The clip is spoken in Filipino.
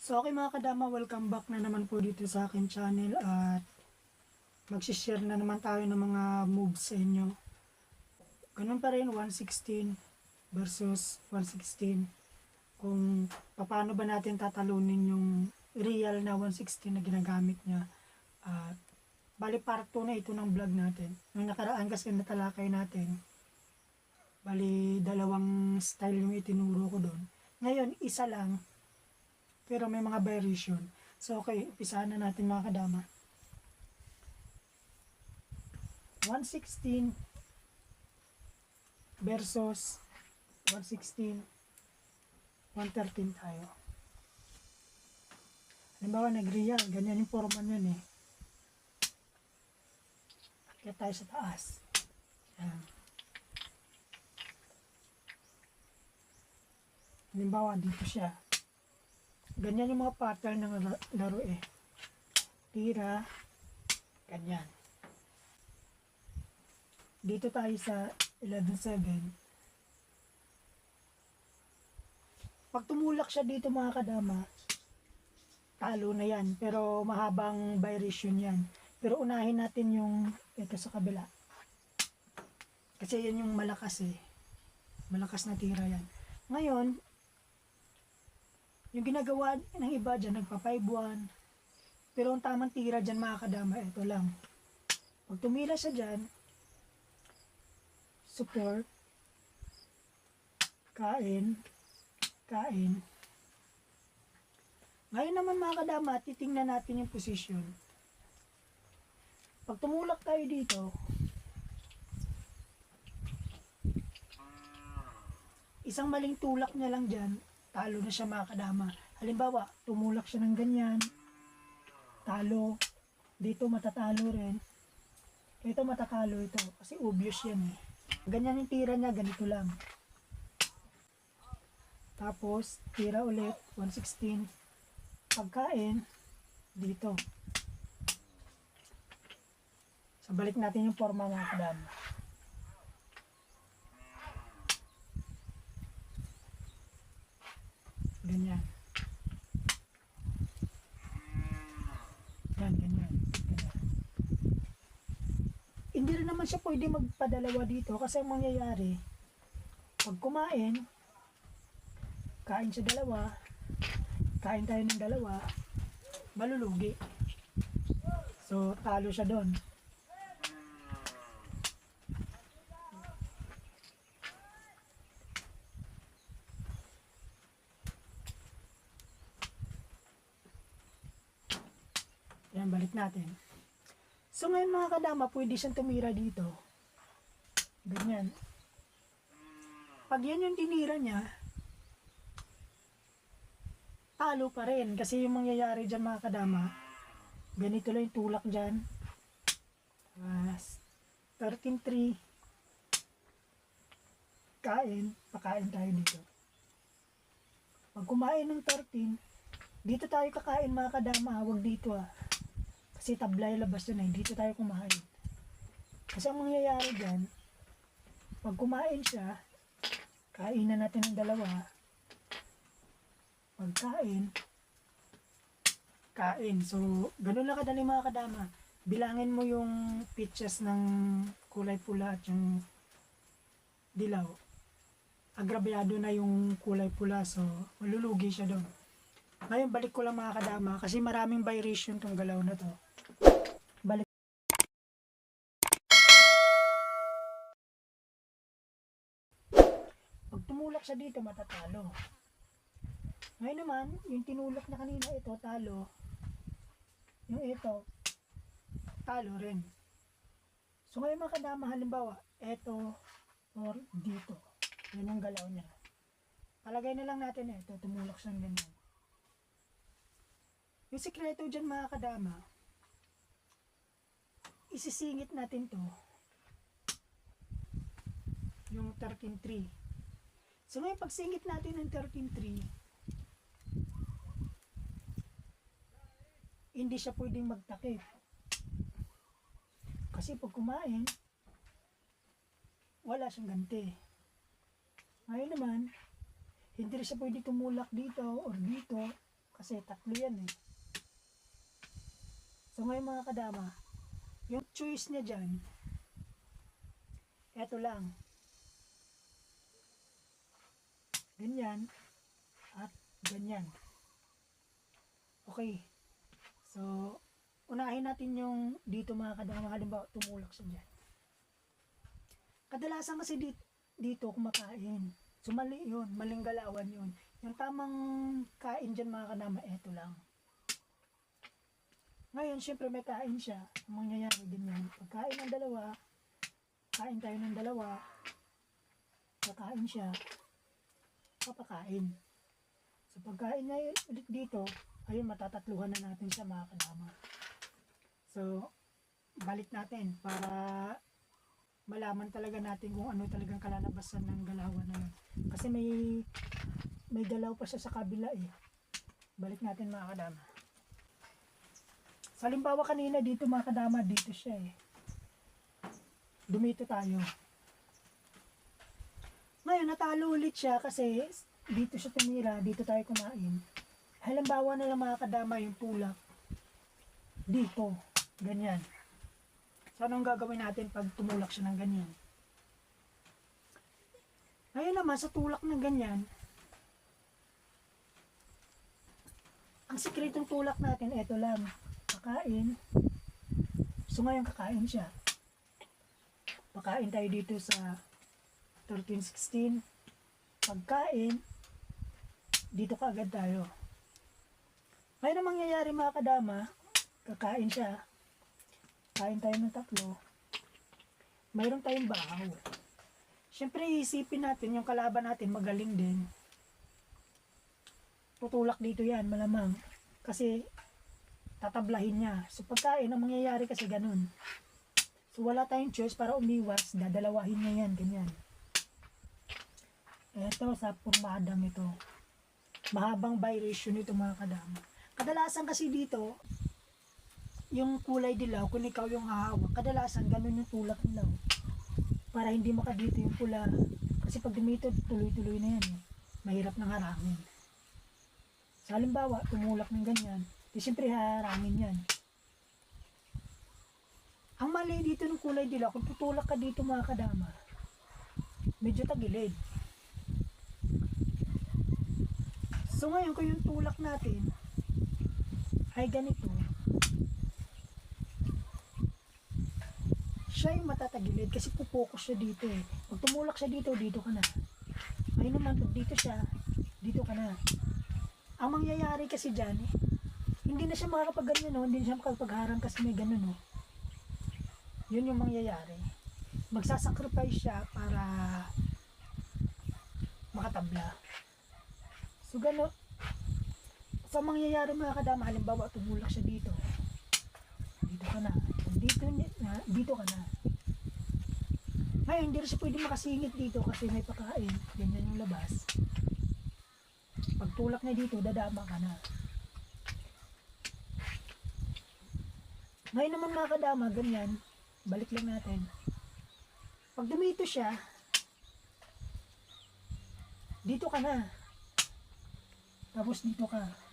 So okay mga kadama, welcome back na naman po dito sa akin channel at magsishare na naman tayo ng mga moves sa inyo. Ganun pa rin, 116 versus 116. Kung paano ba natin tatalunin yung real na 116 na ginagamit niya. At bali part 2 na ito ng vlog natin. Nung nakaraan kasi natalakay natin, bali dalawang style yung itinuro ko doon. Ngayon, isa lang, pero may mga variation. So, okay, umpisahan na natin mga kadama. 116 versus 116 113 tayo. Halimbawa, nag-real. Ganyan yung forma yun eh. Kaya tayo sa taas. Yan. Halimbawa, dito siya. Ganyan yung mga pattern ng la- laro eh. Tira, ganyan. Dito tayo sa 11.7. Pag tumulak siya dito mga kadama, talo na yan. Pero mahabang variation yan. Pero unahin natin yung ito sa kabila. Kasi yan yung malakas eh. Malakas na tira yan. Ngayon, yung ginagawa ng iba dyan, nagpa 5-1. Pero ang tamang tira dyan mga kadama, ito lang. Pag tumira siya dyan, support, kain, kain. Ngayon naman mga kadama, titingnan natin yung position. Pag tumulak tayo dito, isang maling tulak niya lang dyan, talo na siya mga kadama. Halimbawa, tumulak siya ng ganyan, talo, dito matatalo rin. Ito matatalo ito, kasi obvious yan eh. Ganyan yung tira niya, ganito lang. Tapos, tira ulit, 116. Pagkain, dito. So, balik natin yung forma mga kadama. Ganyan. Yan, ganyan. ganyan. Hindi rin naman siya pwede magpadalawa dito kasi ang mangyayari, pag kumain, kain siya dalawa, kain tayo ng dalawa, malulugi. So, talo siya doon. Yan, balik natin. So ngayon mga kadama, pwede siyang tumira dito. Ganyan. Pag yan yung tinira niya, talo pa rin. Kasi yung mangyayari dyan mga kadama, ganito lang yung tulak dyan. Mas 13-3. Kain, pakain tayo dito. Pag kumain ng 13, dito tayo kakain mga kadama, huwag dito ah. Kasi tablay labas yun eh, dito tayo kumain. Kasi ang mangyayari dyan, pag kumain siya, kain na natin ng dalawa. Pagkain, kain. So, ganun lang kadali mga kadama. Bilangin mo yung pitches ng kulay pula at yung dilaw. Agrabyado na yung kulay pula, so malulugi siya doon. Ngayon, balik ko lang mga kadama kasi maraming variation tong galaw na to. Balik. Pag tumulak siya dito, matatalo. Ngayon naman, yung tinulak na kanina ito, talo. Yung ito, talo rin. So ngayon mga kadama, halimbawa, ito or dito. Yun ang galaw niya. Palagay na lang natin ito, tumulak siyang ganyan. Yung sikreto dyan mga kadama, isisingit natin to yung 13.3. So ngayon pagsingit natin ng 13.3, hindi siya pwedeng magtakip. Kasi pag kumain, wala siyang ganti. Ngayon naman, hindi siya pwede tumulak dito or dito Kasi tatlo yan eh. So ngayon mga kadama, yung choice niya dyan, eto lang. Ganyan at ganyan. Okay. So, unahin natin yung dito mga kadama. Halimbawa, tumulak siya dyan. Kadalasan kasi dito, dito kumakain. So, mali yun. Maling galawan yun. Yung tamang kain dyan mga kadama, eto lang. Ngayon, syempre may kain siya. Ang mangyayari din yan. Pagkain ng dalawa, kain tayo ng dalawa, kakain siya, papakain. So pagkain yun ulit dito, ayun matatatluhan na natin siya mga kadama. So, balik natin para malaman talaga natin kung ano talagang kalalabasan ng galawan na yun. Kasi may may galaw pa siya sa kabila eh. Balik natin mga kadama. Halimbawa kanina dito mga kadama, dito siya eh. Dumito tayo. Ngayon, natalo ulit siya kasi dito siya tumira, dito tayo kumain. Halimbawa na lang mga kadama yung tulak. Dito. Ganyan. So, anong gagawin natin pag tumulak siya ng ganyan? Ngayon naman, sa tulak ng ganyan, ang sikretong tulak natin, eto lang. Kakain. So, ngayon kakain siya. Pakain tayo dito sa 1316. Pagkain, dito ka agad tayo. Ngayon ang mangyayari mga kadama, kakain siya. Kain tayo ng tatlo. Mayroon tayong bahaw. Siyempre, isipin natin yung kalaban natin magaling din. Tutulak dito yan, malamang. Kasi, tatablahin niya. So, pagkain, ang mangyayari kasi ganun. So, wala tayong choice para umiwas. Dadalawahin niya yan, ganyan. Eto, sa purmadang ito. Mahabang vibration ito mga kadama. Kadalasan kasi dito, yung kulay dilaw, kung ikaw yung hahawak, kadalasan ganun yung tulak dilaw. Para hindi makadito yung pula. Kasi pag dumito, tuloy-tuloy na yan. Eh. Mahirap nang harangin. Sa halimbawa, tumulak ng ganyan, di siyempre haharangin yan. Ang mali dito ng kulay dilaw, kung tutulak ka dito mga kadama, medyo tagilid. So ngayon, kung yung tulak natin ay ganito, siya yung matatagilid kasi pupokus siya dito eh. Pag tumulak siya dito, dito ka na. Ngayon naman, pag dito siya, dito ka na. Ang mangyayari kasi dyan, eh, hindi na siya makakapag ganyan, no? hindi na siya makakapagharang kasi may ganun. No? Yun yung mangyayari. Magsasacrifice siya para makatabla. So, gano'n. So, ang mangyayari mga kadama, halimbawa, tumulak siya dito. Dito ka na. Dito, na, dito ka na. Ngayon, hindi rin siya pwede makasingit dito kasi may pakain. Ganyan yung labas. Pag tulak niya dito, dadama ka na. Ngayon naman mga kadama, ganyan. Balik lang natin. Pag dumito siya, dito ka na. Tapos dito ka.